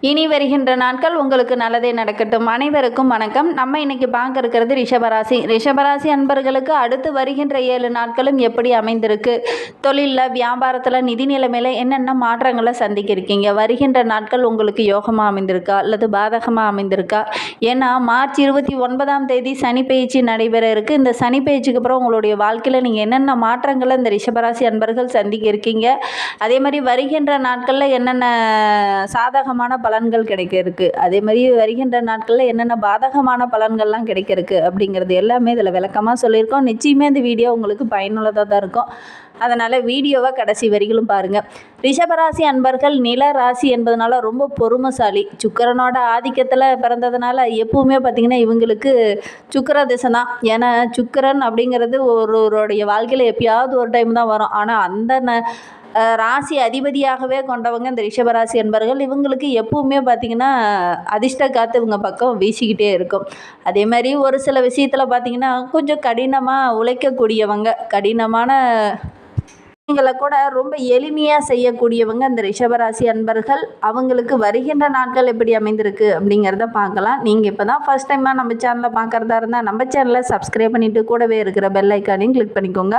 இனி வருகின்ற நாட்கள் உங்களுக்கு நல்லதே நடக்கட்டும். அனைவருக்கும் வணக்கம். நம்ம இன்னைக்கு பார்க்க இருக்கிறது ரிஷபராசி. ரிஷபராசி அன்பர்களுக்கு அடுத்து வருகின்ற ஏழு நாட்களும் எப்படி அமைந்திருக்கு? தொழிலில் வியாபாரத்தில் நிதி நிலைமையில் என்னென்ன மாற்றங்களை சந்திக்க இருக்கீங்க வருகின்ற நாட்கள் உங்களுக்கு யோகமாக அமைந்திருக்கா? அல்லது பாதகமாக அமைந்திருக்கா? ஏன்னா மார்ச் இருபத்தி ஒன்பதாம் தேதி சனி பயிற்சி நடைபெற இருக்கு. இந்த சனி பயிற்சிக்கு அப்புறம் உங்களுடைய வாழ்க்கையில் நீங்கள் என்னென்ன மாற்றங்களை இந்த ரிஷபராசி அன்பர்கள் சந்திக்க இருக்கீங்க அதே மாதிரி வருகின்ற நாட்களில் என்னென்ன சாதகமான பலன்கள் கிடைக்க இருக்கு அதே மாதிரி வருகின்ற நாட்களில் என்னென்ன பாதகமான பலன்கள்லாம் கிடைக்க இருக்கு அப்படிங்கிறது எல்லாமே இதில் விளக்கமாக சொல்லியிருக்கோம். நிச்சயமே இந்த வீடியோ உங்களுக்கு பயனுள்ளதாக தான் இருக்கும். அதனால் வீடியோவை கடைசி வரிகளும் பாருங்கள் ரிஷபராசி அன்பர்கள் நில ராசி என்பதனால ரொம்ப பொறுமைசாலி. சுக்கரனோட ஆதிக்கத்தில் பிறந்ததுனால எப்பவுமே பார்த்திங்கன்னா இவங்களுக்கு சுக்கர திசை தான். ஏன்னா சுக்கரன் அப்படிங்கிறது ஒருவருடைய வாழ்க்கையில் எப்பயாவது ஒரு டைம் தான் வரும். ஆனால் அந்த ந ராசி அதிபதியாகவே கொண்டவங்க இந்த ரிஷபராசி என்பர்கள். இவங்களுக்கு எப்பவுமே பார்த்திங்கன்னா அதிர்ஷ்ட காற்று இவங்க பக்கம் வீசிக்கிட்டே இருக்கும். அதே மாதிரி ஒரு சில விஷயத்தில் பார்த்திங்கன்னா கொஞ்சம் கடினமாக உழைக்கக்கூடியவங்க கடினமான விஷயங்களை கூட ரொம்ப எளிமையாக செய்யக்கூடியவங்க இந்த ரிஷபராசி அன்பர்கள். அவங்களுக்கு வருகின்ற நாட்கள் எப்படி அமைந்திருக்கு அப்படிங்கிறத பார்க்கலாம். நீங்கள் இப்போ தான் ஃபஸ்ட் டைமாக நம்ம சேனலை பார்க்குறதா இருந்தால் நம்ம சேனலை சப்ஸ்கிரைப் பண்ணிவிட்டு கூடவே இருக்கிற பெல் ஐக்கானையும் கிளிக் பண்ணிக்கோங்க.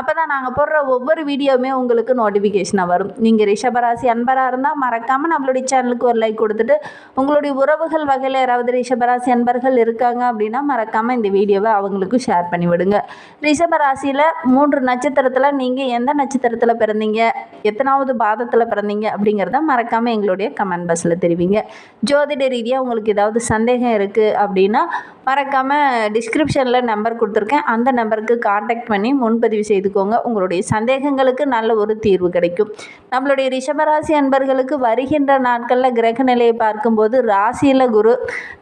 அப்போ தான் நாங்கள் போடுற ஒவ்வொரு வீடியோவுமே உங்களுக்கு நோட்டிஃபிகேஷனாக வரும். நீங்கள் ரிஷபராசி அன்பராக இருந்தால் மறக்காமல் நம்மளுடைய சேனலுக்கு ஒரு லைக் கொடுத்துட்டு உங்களுடைய உறவுகள் வகையில் யாராவது ரிஷபராசி அன்பர்கள் இருக்காங்க அப்படின்னா மறக்காமல் இந்த வீடியோவை அவங்களுக்கு ஷேர் பண்ணி விடுங்க ரிஷபராசியில் மூன்று நட்சத்திரத்தில் நீங்கள் எந்த நட்சத்திரத்தில் பிறந்தீங்க எத்தனாவது பாதத்தில் பிறந்தீங்க அப்படிங்கிறத மறக்காமல் எங்களுடைய கமெண்ட் பாக்ஸில் தெரிவிங்க. ஜோதிட ரீதியாக உங்களுக்கு ஏதாவது சந்தேகம் இருக்குது அப்படின்னா மறக்காமல் டிஸ்கிரிப்ஷனில் நம்பர் கொடுத்துருக்கேன். அந்த நம்பருக்கு காண்டாக்ட் பண்ணி முன்பதிவு செய்துக்கோங்க. உங்களுடைய சந்தேகங்களுக்கு நல்ல ஒரு தீர்வு கிடைக்கும். நம்மளுடைய ரிஷபராசி அன்பர்களுக்கு வருகின்ற நாட்களில் கிரக நிலையை பார்க்கும்போது ராசியில் குரு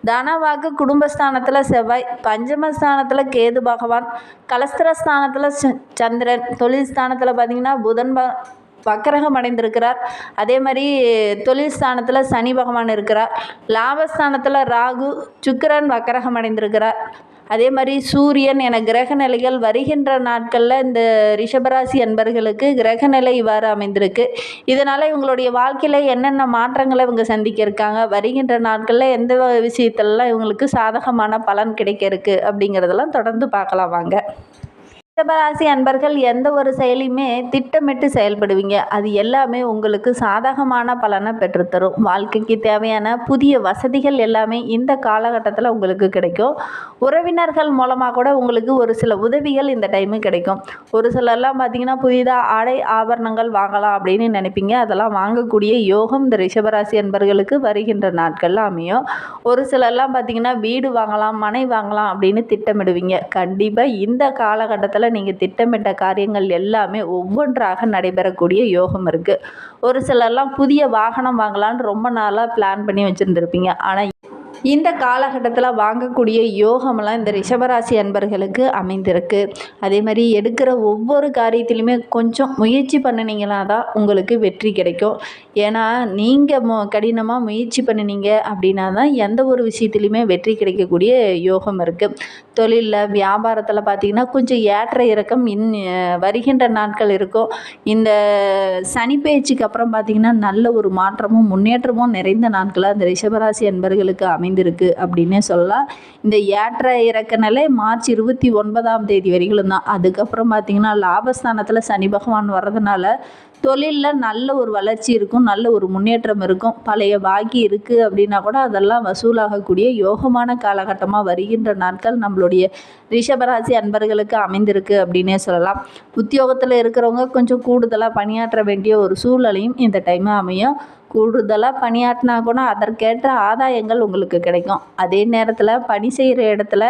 தனவாக்கு குடும்பஸ்தானத்தில் செவ்வாய் பஞ்சமஸ்தானத்தில் கேது பகவான் கலஸ்திரஸ்தானத்தில் ச- சந்திரன் தொழில் ஸ்தானத்தில் பார்த்தீங்கன்னா புதன் ப வக்கரகம் அடைந்திருக்கிறார். அதே மாதிரி தொழில் ஸ்தானத்தில் சனி பகவான் இருக்கிறார். லாபஸ்தானத்தில் ராகு சுக்கரன் வக்கரகம் அடைந்திருக்கிறார். அதே மாதிரி சூரியன் என கிரக நிலைகள் வருகின்ற நாட்களில் இந்த ரிஷபராசி அன்பர்களுக்கு கிரக நிலை இவ்வாறு அமைந்திருக்கு. இதனால் இவங்களுடைய வாழ்க்கையில் என்னென்ன மாற்றங்களை இவங்க சந்திக்க இருக்காங்க வருகின்ற நாட்களில் எந்த விஷயத்திலலாம் விஷயத்துலலாம் இவங்களுக்கு சாதகமான பலன் கிடைக்க இருக்கு அப்படிங்கிறதெல்லாம் தொடர்ந்து பார்க்கலாம் வாங்க. ரிஷபராசி அன்பர்கள் எந்த ஒரு செயலையுமே திட்டமிட்டு செயல்படுவீங்க. அது எல்லாமே உங்களுக்கு சாதகமான பலனை பெற்றுத்தரும். வாழ்க்கைக்கு தேவையான புதிய வசதிகள் எல்லாமே இந்த காலகட்டத்தில் உங்களுக்கு கிடைக்கும். உறவினர்கள் மூலமாக கூட உங்களுக்கு ஒரு சில உதவிகள் இந்த டைமு கிடைக்கும். ஒரு சிலர்லாம் பார்த்தீங்கன்னா புதிதாக ஆடை ஆபரணங்கள் வாங்கலாம் அப்படின்னு நினைப்பீங்க. அதெல்லாம் வாங்கக்கூடிய யோகம் இந்த ரிஷபராசி அன்பர்களுக்கு வருகின்ற நாட்களில் அமையும். ஒரு சிலர்லாம் பார்த்தீங்கன்னா வீடு வாங்கலாம் மனை வாங்கலாம் அப்படின்னு திட்டமிடுவீங்க. கண்டிப்பாக இந்த காலகட்டத்தில் நீங்கள் திட்டமிட்ட காரியங்கள் எல்லாமே ஒவ்வொன்றாக நடைபெறக்கூடிய யோகம் இருக்குது ஒரு சிலர்லாம் புதிய வாகனம் வாங்கலாம்னு ரொம்ப நாளாக பிளான் பண்ணி வச்சுருந்துருப்பீங்க. ஆனால் இந்த காலகட்டத்தில் வாங்கக்கூடிய யோகமெல்லாம் இந்த ரிஷபராசி அன்பர்களுக்கு அமைந்திருக்கு. அதே மாதிரி எடுக்கிற ஒவ்வொரு காரியத்திலையுமே கொஞ்சம் முயற்சி பண்ணினீங்கன்னா தான் உங்களுக்கு வெற்றி கிடைக்கும். ஏன்னா நீங்கள் மொ கடினமாக முயற்சி பண்ணினீங்க அப்படின்னா தான் எந்த ஒரு விஷயத்துலையுமே வெற்றி கிடைக்கக்கூடிய யோகம் இருக்குது தொழிலில் வியாபாரத்தில் பார்த்தீங்கன்னா கொஞ்சம் ஏற்ற இறக்கம் இன் வருகின்ற நாட்கள் இருக்கும். இந்த சனி பேச்சுக்கு அப்புறம் பார்த்தீங்கன்னா நல்ல ஒரு மாற்றமும் முன்னேற்றமும் நிறைந்த நாட்களாக இந்த ரிஷபராசி அன்பர்களுக்கு அமைந்திருக்கு அப்படின்னே சொல்லலாம். இந்த ஏற்ற இறக்க நிலை மார்ச் இருபத்தி ஒன்பதாம் தேதி வரைகளும் தான். அதுக்கப்புறம் பார்த்தீங்கன்னா லாபஸ்தானத்தில் சனி பகவான் வர்றதுனால தொழிலில் நல்ல ஒரு வளர்ச்சி இருக்கும் நல்ல ஒரு முன்னேற்றம் இருக்கும். பழைய பாக்கி இருக்குது அப்படின்னா கூட அதெல்லாம் வசூலாகக்கூடிய யோகமான காலகட்டமாக வருகின்ற நாட்கள் நம்மளுடைய ரிஷபராசி அன்பர்களுக்கு அமைந்திருக்கு அப்படின்னே சொல்லலாம். உத்தியோகத்தில் இருக்கிறவங்க கொஞ்சம் கூடுதலாக பணியாற்ற வேண்டிய ஒரு சூழ்நிலையும் இந்த டைம் அமையும். கூடுதலாக பணியாற்றினா கூட அதற்கேற்ற ஆதாயங்கள் உங்களுக்கு கிடைக்கும். அதே நேரத்தில் பணி செய்கிற இடத்துல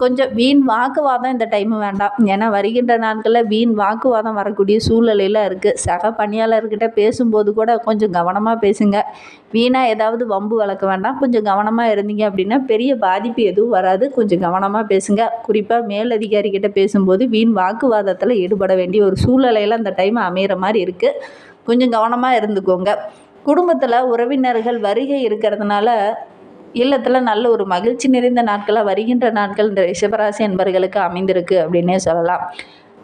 கொஞ்சம் வீண் வாக்குவாதம் இந்த டைமு வேண்டாம். ஏன்னா வருகின்ற நாட்களில் வீண் வாக்குவாதம் வரக்கூடிய சூழ்நிலையில் இருக்குது சக பணியாளர்கிட்ட பேசும்போது கூட கொஞ்சம் கவனமாக பேசுங்க. வீணாக ஏதாவது வம்பு வளர்க்க வேண்டாம். கொஞ்சம் கவனமாக இருந்தீங்க அப்படின்னா பெரிய பாதிப்பு எதுவும் வராது. கொஞ்சம் கவனமாக பேசுங்க. குறிப்பாக மேலதிகாரிகிட்ட பேசும்போது வீண் வாக்குவாதத்தில் ஈடுபட வேண்டிய ஒரு சூழ்நிலையில் அந்த டைம் அமையிற மாதிரி இருக்குது கொஞ்சம் கவனமாக இருந்துக்கோங்க. குடும்பத்தில் உறவினர்கள் வருகை இருக்கிறதுனால இல்லத்தில் நல்ல ஒரு மகிழ்ச்சி நிறைந்த நாட்களாக வருகின்ற நாட்கள் இந்த ரிஷபராசி என்பர்களுக்கு அமைந்திருக்கு அப்படின்னே சொல்லலாம்.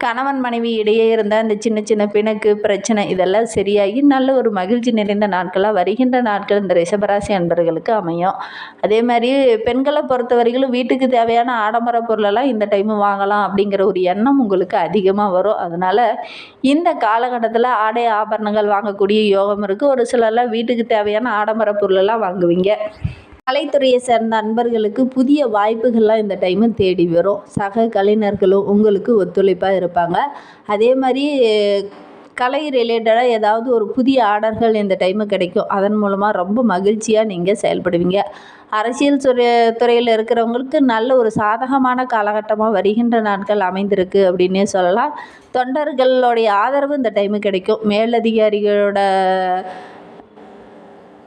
கணவன் மனைவி இடையே இருந்த அந்த சின்ன சின்ன பிணக்கு பிரச்சனை இதெல்லாம் சரியாகி நல்ல ஒரு மகிழ்ச்சி நிறைந்த நாட்களாக வருகின்ற நாட்கள் இந்த ரிஷபராசி அன்பர்களுக்கு அமையும். அதே மாதிரி பெண்களை பொறுத்த வரைக்கும் வீட்டுக்கு தேவையான ஆடம்பர பொருளெல்லாம் இந்த டைமு வாங்கலாம் அப்படிங்கிற ஒரு எண்ணம் உங்களுக்கு அதிகமாக வரும். அதனால் இந்த காலகட்டத்தில் ஆடை ஆபரணங்கள் வாங்கக்கூடிய யோகம் இருக்குது ஒரு சிலர்லாம் வீட்டுக்கு தேவையான ஆடம்பர பொருளெல்லாம் வாங்குவீங்க. கலைத்துறையை சேர்ந்த அன்பர்களுக்கு புதிய வாய்ப்புகள்லாம் இந்த டைமு தேடி வரும். சக கலைஞர்களும் உங்களுக்கு ஒத்துழைப்பாக இருப்பாங்க. அதே மாதிரி கலை ரிலேட்டடாக ஏதாவது ஒரு புதிய ஆர்டர்கள் இந்த டைமு கிடைக்கும். அதன் மூலமாக ரொம்ப மகிழ்ச்சியாக நீங்கள் செயல்படுவீங்க. அரசியல் துறை துறையில் இருக்கிறவங்களுக்கு நல்ல ஒரு சாதகமான காலகட்டமாக வருகின்ற நாட்கள் அமைந்திருக்கு அப்படின்னே சொல்லலாம். தொண்டர்களுடைய ஆதரவு இந்த டைமு கிடைக்கும். மேலதிகாரிகளோட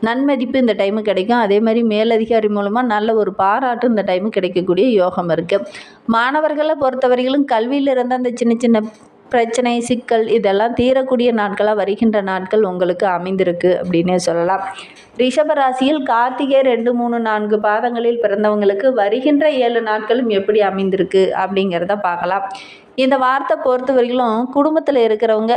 நன்மதிப்பு இந்த டைமு கிடைக்கும். அதே மாதிரி மேலதிகாரி மூலமாக நல்ல ஒரு பாராட்டு இந்த டைமு கிடைக்கக்கூடிய யோகம் இருக்குது மாணவர்களை பொறுத்தவரையிலும் கல்வியில் இருந்த அந்த சின்ன சின்ன பிரச்சனை சிக்கல் இதெல்லாம் தீரக்கூடிய நாட்களாக வருகின்ற நாட்கள் உங்களுக்கு அமைந்திருக்கு அப்படின்னே சொல்லலாம். ரிஷப ராசியில் கார்த்திகை ரெண்டு மூணு நான்கு பாதங்களில் பிறந்தவங்களுக்கு வருகின்ற ஏழு நாட்களும் எப்படி அமைந்திருக்கு அப்படிங்கிறத பார்க்கலாம். இந்த வார்த்தை பொறுத்தவரையிலும் குடும்பத்தில் இருக்கிறவங்க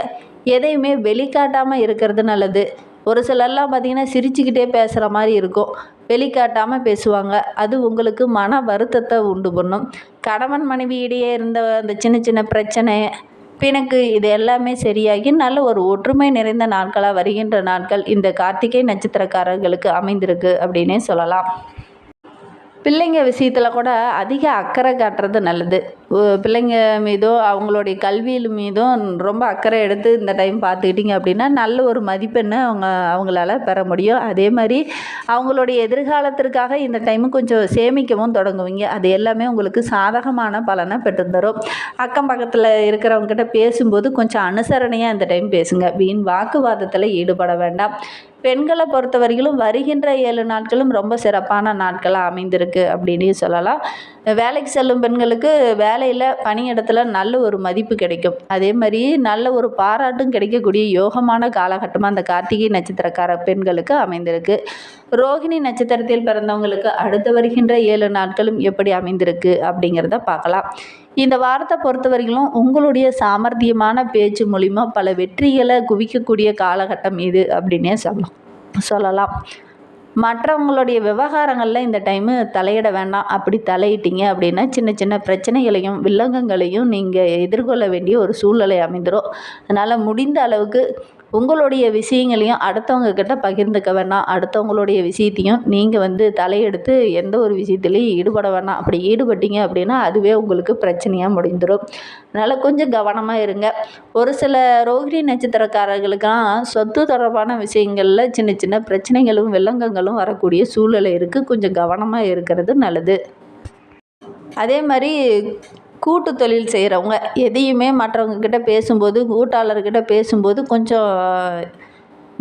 எதையுமே வெளிக்காட்டாமல் இருக்கிறது நல்லது. ஒரு சிலர்லாம் பார்த்திங்கன்னா சிரிச்சுக்கிட்டே பேசுகிற மாதிரி இருக்கும். வெளிக்காட்டாமல் பேசுவாங்க. அது உங்களுக்கு மன வருத்தத்தை உண்டு பண்ணும். கணவன் மனைவி இடையே இருந்த அந்த சின்ன சின்ன பிரச்சனை பிணக்கு இது எல்லாமே சரியாகி நல்ல ஒரு ஒற்றுமை நிறைந்த நாட்களாக வருகின்ற நாட்கள் இந்த கார்த்திகை நட்சத்திரக்காரர்களுக்கு அமைந்திருக்கு அப்படின்னே சொல்லலாம். பிள்ளைங்க விஷயத்தில் கூட அதிக அக்கறை காட்டுறது நல்லது. பிள்ளைங்க மீதும் அவங்களுடைய கல்வியில் மீதும் ரொம்ப அக்கறை எடுத்து இந்த டைம் பார்த்துக்கிட்டிங்க அப்படின்னா நல்ல ஒரு மதிப்பெண்ணை அவங்க அவங்களால பெற முடியும். அதே மாதிரி அவங்களுடைய எதிர்காலத்திற்காக இந்த டைமு கொஞ்சம் சேமிக்கவும் தொடங்குவீங்க. அது எல்லாமே உங்களுக்கு சாதகமான பலனை பெற்றுத்தரும். அக்கம் பக்கத்தில் இருக்கிறவங்ககிட்ட பேசும்போது கொஞ்சம் அனுசரணையாக இந்த டைம் பேசுங்க. வீண் வாக்குவாதத்தில் ஈடுபட வேண்டாம். பெண்களை பொறுத்தவரையிலும் வருகின்ற ஏழு நாட்களும் ரொம்ப சிறப்பான நாட்களாக அமைந்திருக்கு அப்படின்னு சொல்லலாம். வேலைக்கு செல்லும் பெண்களுக்கு வேலையில் பணியிடத்தில் நல்ல ஒரு மதிப்பு கிடைக்கும். அதே மாதிரி நல்ல ஒரு பாராட்டும் கிடைக்கக்கூடிய யோகமான காலகட்டமாக அந்த கார்த்திகை நட்சத்திரக்கார பெண்களுக்கு அமைந்திருக்கு. ரோகிணி நட்சத்திரத்தில் பிறந்தவங்களுக்கு அடுத்து வருகின்ற ஏழு நாட்களும் எப்படி அமைந்திருக்கு அப்படிங்கிறத பார்க்கலாம். இந்த வாரத்தை பொறுத்தவரையிலும் உங்களுடைய சாமர்த்தியமான பேச்சு மூலிமா பல வெற்றிகளை குவிக்கக்கூடிய காலகட்டம் இது அப்படின்னே சொல்லலாம். சொல்லலாம். மற்றவங்களுடைய விவகாரங்களில் இந்த டைமு தலையிட வேண்டாம். அப்படி தலையிட்டீங்க அப்படின்னா சின்ன சின்ன பிரச்சனைகளையும் வில்லங்கங்களையும் நீங்கள் எதிர்கொள்ள வேண்டிய ஒரு சூழ்நிலை அமைந்துடும் அதனால் முடிந்த அளவுக்கு உங்களுடைய விஷயங்களையும் அடுத்தவங்க கிட்ட பகிர்ந்துக்க வேணாம். அடுத்தவங்களுடைய விஷயத்தையும் நீங்கள் வந்து தலையெடுத்து எந்த ஒரு விஷயத்துலையும் ஈடுபட வேணாம். அப்படி ஈடுபட்டீங்க அப்படின்னா அதுவே உங்களுக்கு பிரச்சனையாக முடிந்துடும் அதனால் கொஞ்சம் கவனமாக இருங்க. ஒரு சில ரோகிணி நட்சத்திரக்காரர்களுக்கெல்லாம் சொத்து தொடர்பான விஷயங்களில் சின்ன சின்ன பிரச்சனைகளும் வில்லங்கங்களும் வரக்கூடிய சூழ்நிலை இருக்குது கொஞ்சம் கவனமாக இருக்கிறது நல்லது. அதே மாதிரி கூட்டு தொழில் செய்கிறவங்க எதையுமே மற்றவங்கக்கிட்ட பேசும்போது கூட்டாளர்கிட்ட பேசும்போது கொஞ்சம்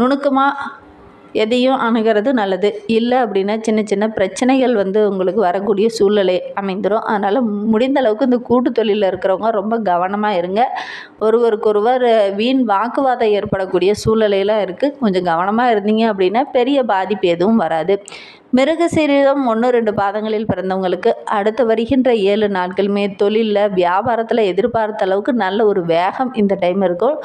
நுணுக்கமாக எதையும் அணுகிறது நல்லது. இல்லை அப்படின்னா சின்ன சின்ன பிரச்சனைகள் வந்து உங்களுக்கு வரக்கூடிய சூழ்நிலை அமைந்துடும் அதனால் முடிந்த அளவுக்கு இந்த கூட்டு தொழிலில் இருக்கிறவங்க ரொம்ப கவனமாக இருங்க. ஒருவருக்கொருவர் வீண் வாக்குவாதம் ஏற்படக்கூடிய சூழ்நிலையெல்லாம் இருக்குது கொஞ்சம் கவனமாக இருந்தீங்க அப்படின்னா பெரிய பாதிப்பு எதுவும் வராது. மிருகசீரிடம் ஒன்று ரெண்டு பாதங்களில் பிறந்தவங்களுக்கு அடுத்து வருகின்ற ஏழு நாட்களுமே தொழிலில் வியாபாரத்தில் எதிர்பார்த்த அளவுக்கு நல்ல ஒரு வேகம் இந்த டைம் இருக்கும்.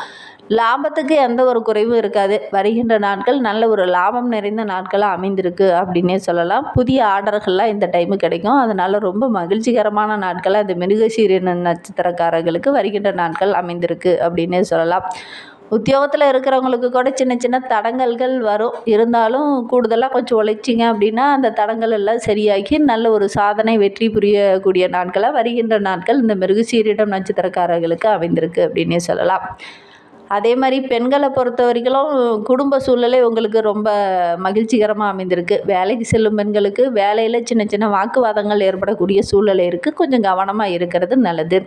லாபத்துக்கு எந்த ஒரு குறைவும் இருக்காது. வருகின்ற நாட்கள் நல்ல ஒரு லாபம் நிறைந்த நாட்களாக அமைந்திருக்கு அப்படின்னே சொல்லலாம். புதிய ஆர்டர்கள்லாம் இந்த டைமு கிடைக்கும். அதனால் ரொம்ப மகிழ்ச்சிகரமான நாட்களாக இந்த மிருகசீரின நட்சத்திரக்காரர்களுக்கு வருகின்ற நாட்கள் அமைந்திருக்கு அப்படின்னே சொல்லலாம். உத்தியோகத்தில் இருக்கிறவங்களுக்கு கூட சின்ன சின்ன தடங்கல்கள் வரும். இருந்தாலும் கூடுதலாக கொஞ்சம் உழைச்சிங்க அப்படின்னா அந்த தடங்கள் எல்லாம் சரியாகி நல்ல ஒரு சாதனை வெற்றி புரியக்கூடிய நாட்களாக வருகின்ற நாட்கள் இந்த மிருகசீரிடம் நட்சத்திரக்காரர்களுக்கு அமைந்திருக்கு அப்படின்னே சொல்லலாம். அதே மாதிரி பெண்களை பொறுத்த வரைக்கும் குடும்ப சூழ்நிலை உங்களுக்கு ரொம்ப மகிழ்ச்சிகரமாக அமைந்திருக்கு. வேலைக்கு செல்லும் பெண்களுக்கு வேலையில் சின்ன சின்ன வாக்குவாதங்கள் ஏற்படக்கூடிய சூழ்நிலை இருக்குது கொஞ்சம் கவனமாக இருக்கிறது நல்லது.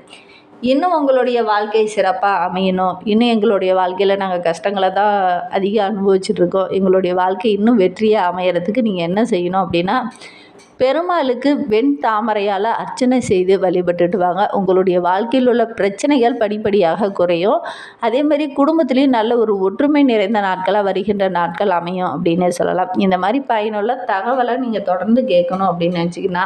இன்னும் உங்களுடைய வாழ்க்கை சிறப்பாக அமையணும். இன்னும் எங்களுடைய வாழ்க்கையில் நாங்கள் கஷ்டங்களை தான் அதிகம் அனுபவிச்சுட்ருக்கோம் எங்களுடைய வாழ்க்கை இன்னும் வெற்றியாக அமையறதுக்கு நீங்கள் என்ன செய்யணும் அப்படின்னா பெருமாளுக்கு வெண் தாமரையால் அர்ச்சனை செய்து வழிபட்டுட்டு வாங்க உங்களுடைய வாழ்க்கையில் உள்ள பிரச்சனைகள் படிப்படியாக குறையும். அதே மாதிரி குடும்பத்துலேயும் நல்ல ஒரு ஒற்றுமை நிறைந்த நாட்களாக வருகின்ற நாட்கள் அமையும் அப்படின்னே சொல்லலாம். இந்த மாதிரி பயனுள்ள தகவலை நீங்கள் தொடர்ந்து கேட்கணும் அப்படின்னு நினச்சிங்கன்னா